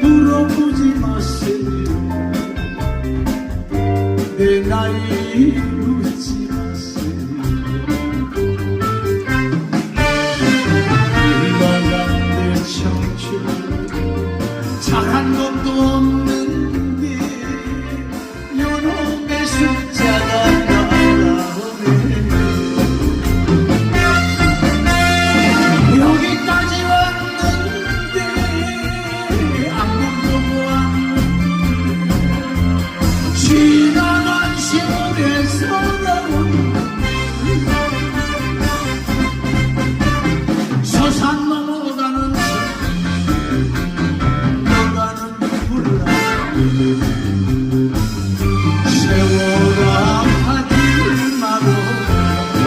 물어보지 마세요 내 나이 묻지 마세요 일만한 내 청춘 잘한 것도 없는데 요놈의 네 순간